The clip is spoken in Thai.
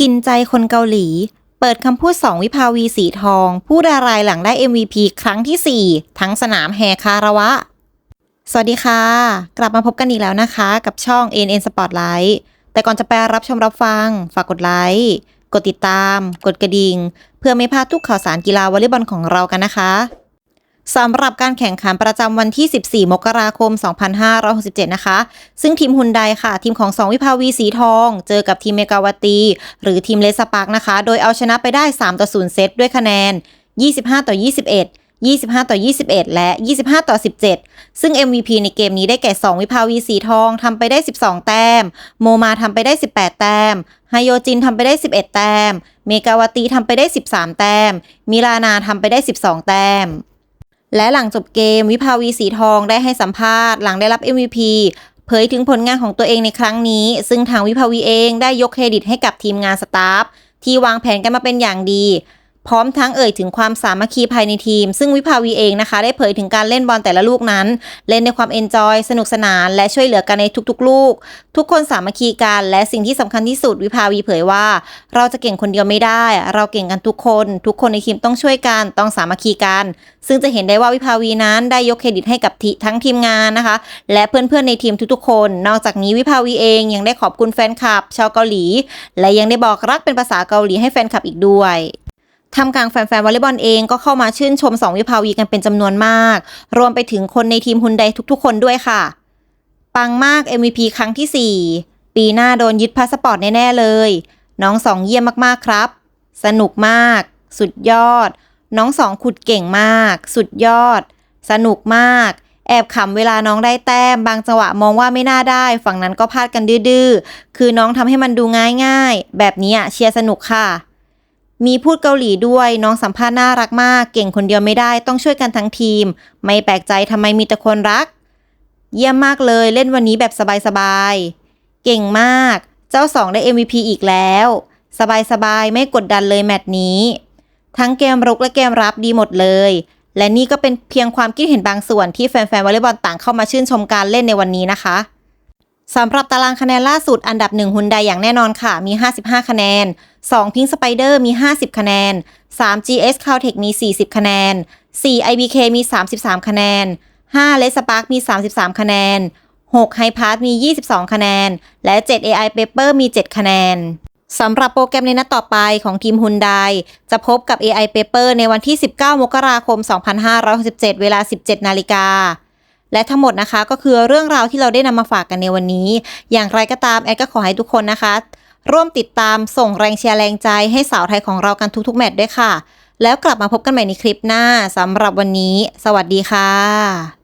กินใจคนเกาหลี เปิดคำพูด 2 วิภาวีสีทอง ผู้ดารายหลังได้ MVP ครั้งที่ 4 ทั้งสนามแห่คาระวะ สวัสดีค่ะ กลับมาพบกันอีกแล้วนะคะ กับช่อง NN Spotlight แต่ก่อนจะไปรับชมรับฟัง ฝากกดไลค์กดติดตาม กดกระดิ่ง เพื่อไม่พลาดทุกข่าวสารกีฬาวอลเลย์บอลของเรากันนะคะ สำหรับการแข่งขันประจำวันที่ 14 มกราคม 2567 นะคะ ซึ่งทีมฮุนไดค่ะ ทีมของ2วิภาวีสีทอง เจอกับทีมเมกาวตี หรือทีมเลสปาร์กนะคะ โดยเอาชนะไปได้ 3 ต่อ 0 เซตด้วยคะแนน 25 ต่อ 21 25 ต่อ 21 และ 25 ต่อ 17 ซึ่ง MVP ในเกมนี้ได้แก่ 2 วิภาวีสีทองทำไปได้ 12 แต้ม โมมาทำไปได้ 18 แต้มไฮโยจินทำไปได้ 11 แต้ม เมกาวตีทำไปได้ 13 แต้ม มิลานาทำไปได้ 12 แต้ม และหลังจบเกมวิภาวีสีทองได้ให้สัมภาษณ์หลังได้รับ MVP เผยถึงผลงานของตัวเองในครั้งนี้ ซึ่งทางวิภาวีเองได้ยกเครดิตให้กับทีมงานสตาฟที่วางแผนกันมาเป็นอย่างดี พร้อมทั้งเอ่ยถึงความสามัคคีภายในทีม ซึ่งวิภาวีเองนะคะ ได้เผยถึงการเล่นบอลแต่ละลูกนั้น เล่นในความเอนจอยสนุกสนาน และช่วยเหลือกันในทุกๆ ลูก ทุกคนสามัคคีกันและสิ่งที่สำคัญที่สุดวิภาวีเผยว่า เราจะเก่งคนเดียวไม่ได้ เราเก่งกันทุกคน ทุกคนในทีมต้องช่วยกันต้องสามัคคีกัน ซึ่งจะเห็นได้ว่าวิภาวีนั้นได้ยกเครดิตให้กับทีทั้งทีมงานนะคะ และเพื่อนๆในทีมทุกๆ คน นอกจากนี้วิภาวีเองยังได้ขอบคุณแฟนคลับ ชาวเกาหลี และยังได้บอกรักเป็นภาษาเกาหลีให้แฟนคลับอีกด้วย ทำกลางแฟนๆวอลเลย์บอลเองก็เข้ามาชื่นชม 2 วิภาวีกันเป็นจำนวนมาก รวมไปถึงคนในทีมฮุนไดทุกๆ คนด้วยค่ะ ปังมาก MVP ครั้งที่ 4 ปีหน้าโดนยึดพาสปอร์ตแน่ ๆ เลย น้องสองเยี่ยมมากๆครับ สนุกมาก สุดยอด น้องสองขุดเก่งมาก สุดยอด สนุกมาก แอบขำเวลาน้องได้แต้ม บางจังหวะมองว่าไม่น่าได้ ฝั่งนั้นก็พลาดกันดื้อๆ คือน้องทำให้มันดูง่ายๆ แบบนี้เชียร์สนุกค่ะ มีพูดเกาหลีด้วยน้องสัมภาษณ์น่ารักมาก เก่งคนเดียวไม่ได้ต้องช่วยกันทั้งทีม ไม่แปลกใจทำไมมีแต่คนรัก เยี่ยมมากเลยเล่นวันนี้แบบสบายๆ เก่งมาก เจ้าสองได้ MVP อีกแล้ว สบายๆ ไม่กดดันเลยแมตช์นี้ ทั้งเกมรุกและเกมรับดีหมดเลย และนี่ก็เป็นเพียงความคิดเห็นบางส่วนที่แฟนๆวอลเลย์บอลต่างเข้ามาชื่นชมการเล่นในวันนี้นะคะ สำหรับตารางคะแนนล่าสุดอันดับ1ฮุนไดอย่างแน่นอนค่ะมี 55 คะแนน2พิงสไปเดอร์มี 50 คะแนน 3 GS Caltech มี 40 คะแนน 4 IBK มี 33 คะแนน5เลสปาร์กมี 33 คะแนน6ไฮพาร์มี 22 คะแนน และ 7 AI Paper มี 7 คะแนนสำหรับโปรแกรมในนัดต่อไปของทีมฮุนไดจะพบกับ AI Paper ในวันที่ 19 มกราคม 2567 เวลา 17 นาฬิกา และทั้งหมดนะคะก็คือเรื่องราวที่เราได้นำมาฝากกันในวันนี้ อย่างไรก็ตามแอดก็ขอให้ทุกคนนะคะ ร่วมติดตามส่งแรงเชียร์แรงใจให้สาวไทยของเรากันทุกๆแมตช์ด้วยค่ะ แล้วกลับมาพบกันใหม่ในคลิปหน้าสำหรับวันนี้ สวัสดีค่ะ